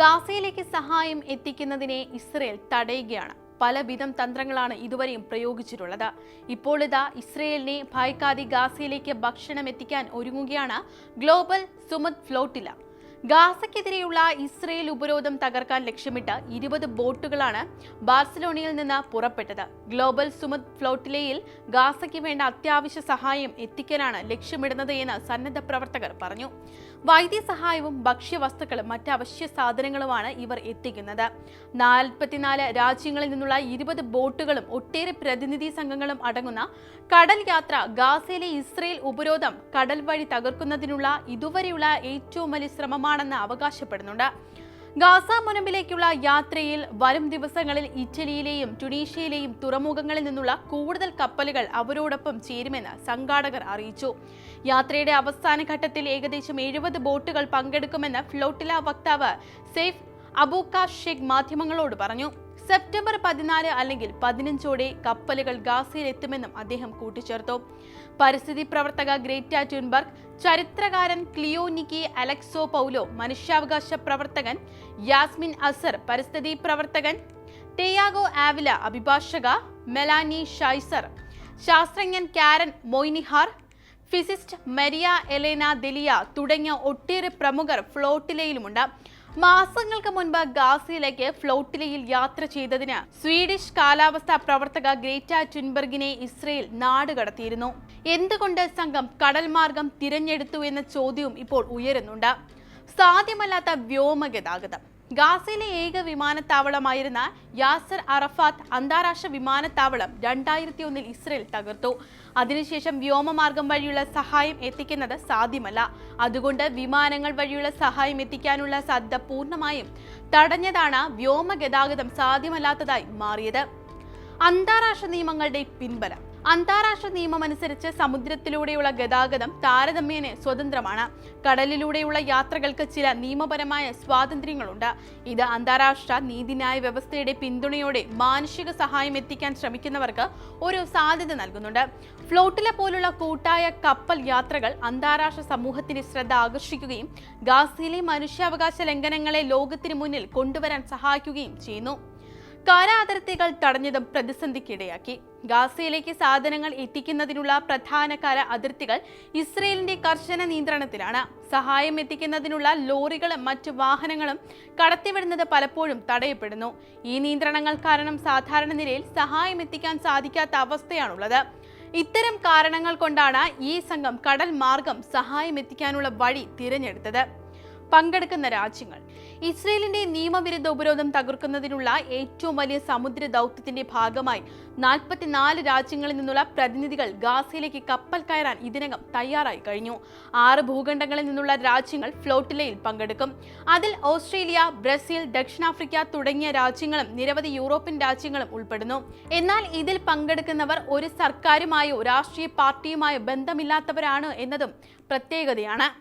ഗാസയിലേക്ക് സഹായം എത്തിക്കുന്നതിനെ ഇസ്രയേൽ തടയുകയാണ്. പലവിധം തന്ത്രങ്ങളാണ് ഇതുവരെയും പ്രയോഗിച്ചിട്ടുള്ളത്. ഇപ്പോൾ ഇതാ ഇസ്രയേലിനെ ഭയക്കാതെ ഗാസയിലേക്ക് ഭക്ഷണം എത്തിക്കാൻ ഒരുങ്ങുകയാണ് ഗ്ലോബൽ സുമത് ഫ്ലോട്ടില. ഗാസയ്ക്കെതിരെയുള്ള ഇസ്രയേൽ ഉപരോധം തകർക്കാൻ ലക്ഷ്യമിട്ട് ഇരുപത് ബോട്ടുകളാണ് ബാർസലോണയിൽ നിന്ന് പുറപ്പെട്ടത്. ഗ്ലോബൽ സുമത് ഫ്ലോട്ടിലയിൽ ഗാസയ്ക്ക് വേണ്ട അത്യാവശ്യ സഹായം എത്തിക്കാനാണ് ലക്ഷ്യമിടുന്നത് എന്ന് സന്നദ്ധ പ്രവർത്തകർ പറഞ്ഞു. വൈദ്യസഹായവും ഭക്ഷ്യവസ്തുക്കളും മറ്റ് അവശ്യ സാധനങ്ങളുമാണ് ഇവർ എത്തിക്കുന്നത്. നാൽപ്പത്തിനാല് രാജ്യങ്ങളിൽ നിന്നുള്ള ഇരുപത് ബോട്ടുകളും ഒട്ടേറെ പ്രതിനിധി സംഘങ്ങളും അടങ്ങുന്ന കടൽ യാത്ര ഗാസയിലെ ഇസ്രയേൽ ഉപരോധം കടൽ വഴി തകർക്കുന്നതിനുള്ള ഇതുവരെയുള്ള ഏറ്റവും വലിയ ശ്രമമാണെന്ന് അവകാശപ്പെടുന്നുണ്ട്. ഗാസ മുനമ്പിലേക്കുള്ള യാത്രയിൽ വരും ദിവസങ്ങളിൽ ഇറ്റലിയിലെയും ടുണീഷ്യയിലെയും തുറമുഖങ്ങളിൽ നിന്നുള്ള കൂടുതൽ കപ്പലുകൾ അവരോടൊപ്പം ചേരുമെന്ന് സംഘാടകർ അറിയിച്ചു. യാത്രയുടെ അവസാന ഘട്ടത്തിൽ ഏകദേശം എഴുപത് ബോട്ടുകൾ പങ്കെടുക്കുമെന്ന് ഫ്ലോട്ടില വക്താവ് സെയ്ഫ് അബൂക്ക ഷെഖ് മാധ്യമങ്ങളോട് പറഞ്ഞു. സെപ്റ്റംബർ പതിനാല് അല്ലെങ്കിൽ പതിനഞ്ചോടെ കപ്പലുകൾ ഗാസയിൽ എത്തുമെന്നും അദ്ദേഹം കൂട്ടിച്ചേർത്തു. പരിസ്ഥിതി പ്രവർത്തക ഗ്രേറ്റ ട്യൂൻബർഗ് ചരിത്രകാരൻ ക്ലിയോനിക്കി അലക്സോ പൗലോ മനുഷ്യാവകാശ പ്രവർത്തകൻ യാസ്മിൻ അസർ പരിസ്ഥിതി പ്രവർത്തകൻ ടെയാഗോ ആവില അഭിഭാഷക മെലാനി ഷൈസർ ശാസ്ത്രജ്ഞൻ Karen Moynihan physicist Maria Elena Delia തുടങ്ങിയ ഒട്ടേറെ പ്രമുഖർ ഫ്ലോട്ടിലയിലുമുണ്ട്. മാസങ്ങൾക്ക് മുൻപ് ഗാസയിലേക്ക് ഫ്ലോട്ടിലയിൽ യാത്ര ചെയ്തതിന് സ്വീഡിഷ് കാലാവസ്ഥാ പ്രവർത്തക ഗ്രേറ്റ ട്വിൻബർഗിനെ ഇസ്രയേൽ നാടുകടത്തിയിരുന്നു എന്തുകൊണ്ട് സംഘം കടൽ മാർഗം തിരഞ്ഞെടുത്തു എന്ന ചോദ്യവും ഇപ്പോൾ ഉയരുന്നുണ്ട്. സാധ്യമല്ലാത്ത വ്യോമഗതാഗതം. ഗാസയിലെ ഏക വിമാനത്താവളമായിരുന്ന യാസർ അറഫാത്ത് അന്താരാഷ്ട്ര വിമാനത്താവളം രണ്ടായിരത്തി ഒന്നിൽ ഇസ്രയേൽ തകർത്തു. അതിനുശേഷം വ്യോമമാർഗം വഴിയുള്ള സഹായം എത്തിക്കുന്നത് സാധ്യമല്ല. അതുകൊണ്ട് വിമാനങ്ങൾ വഴിയുള്ള സഹായം എത്തിക്കാനുള്ള സാധ്യത പൂർണമായും തടഞ്ഞതാണ് വ്യോമഗതാഗതം സാധ്യമല്ലാത്തതായി മാറിയത്. അന്താരാഷ്ട്ര നിയമങ്ങളുടെ പിൻബലം. അന്താരാഷ്ട്ര നിയമമനുസരിച്ച് സമുദ്രത്തിലൂടെയുള്ള ഗതാഗതം താരതമ്യേന സ്വതന്ത്രമാണ്. കടലിലൂടെയുള്ള യാത്രകൾക്ക് ചില നിയമപരമായ സ്വാതന്ത്ര്യങ്ങളുണ്ട്. ഇത് അന്താരാഷ്ട്ര നീതിന്യായ വ്യവസ്ഥയുടെ പിന്തുണയോടെ മാനുഷിക സഹായം എത്തിക്കാൻ ശ്രമിക്കുന്നവർക്ക് ഒരു സാധ്യത നൽകുന്നുണ്ട്. ഫ്ലോട്ടിലെ പോലുള്ള കൂട്ടായ കപ്പൽ യാത്രകൾ അന്താരാഷ്ട്ര സമൂഹത്തിന്റെ ശ്രദ്ധ ആകർഷിക്കുകയും ഗാസയിലെ മനുഷ്യാവകാശ ലംഘനങ്ങളെ ലോകത്തിനു മുന്നിൽ കൊണ്ടുവരാൻ സഹായിക്കുകയും ചെയ്യുന്നു. കര തടഞ്ഞതും പ്രതിസന്ധിക്കിടയാക്കി. ഗാസയിലേക്ക് സാധനങ്ങൾ എത്തിക്കുന്നതിനുള്ള പ്രധാന കര അതിർത്തികൾ ഇസ്രയേലിന്റെ കർശന നിയന്ത്രണത്തിലാണ്. സഹായം എത്തിക്കുന്നതിനുള്ള ലോറികളും മറ്റ് വാഹനങ്ങളും കടത്തിവിടുന്നത് പലപ്പോഴും തടയപ്പെടുന്നു. ഈ നിയന്ത്രണങ്ങൾ കാരണം സാധാരണ നിലയിൽ സഹായം എത്തിക്കാൻ സാധിക്കാത്ത അവസ്ഥയാണുള്ളത്. ഇത്തരം കാരണങ്ങൾ കൊണ്ടാണ് ഈ സംഘം കടൽ മാർഗം സഹായം എത്തിക്കാനുള്ള വഴി തിരഞ്ഞെടുത്തത്. പങ്കെടുക്കുന്ന രാജ്യങ്ങൾ. ഇസ്രയേലിന്റെ നിയമവിരുദ്ധ ഉപരോധം തകർക്കുന്നതിനുള്ള ഏറ്റവും വലിയ സമുദ്ര ദൗത്യത്തിന്റെ ഭാഗമായി നാൽപ്പത്തിനാല് രാജ്യങ്ങളിൽ നിന്നുള്ള പ്രതിനിധികൾ ഗാസയിലേക്ക് കപ്പൽ കയറാൻ ഇതിനകം തയ്യാറായി കഴിഞ്ഞു. ആറ് ഭൂഖണ്ഡങ്ങളിൽ നിന്നുള്ള രാജ്യങ്ങൾ ഫ്ലോട്ടിലയിൽ പങ്കെടുക്കും. അതിൽ ഓസ്ട്രേലിയ ബ്രസീൽ ദക്ഷിണാഫ്രിക്ക തുടങ്ങിയ രാജ്യങ്ങളും നിരവധി യൂറോപ്യൻ രാജ്യങ്ങളും ഉൾപ്പെടുന്നു. എന്നാൽ ഇതിൽ പങ്കെടുക്കുന്നവർ ഒരു സർക്കാരുമായോ രാഷ്ട്രീയ പാർട്ടിയുമായോ ബന്ധമില്ലാത്തവരാണ് എന്നതും പ്രത്യേകതയാണ്.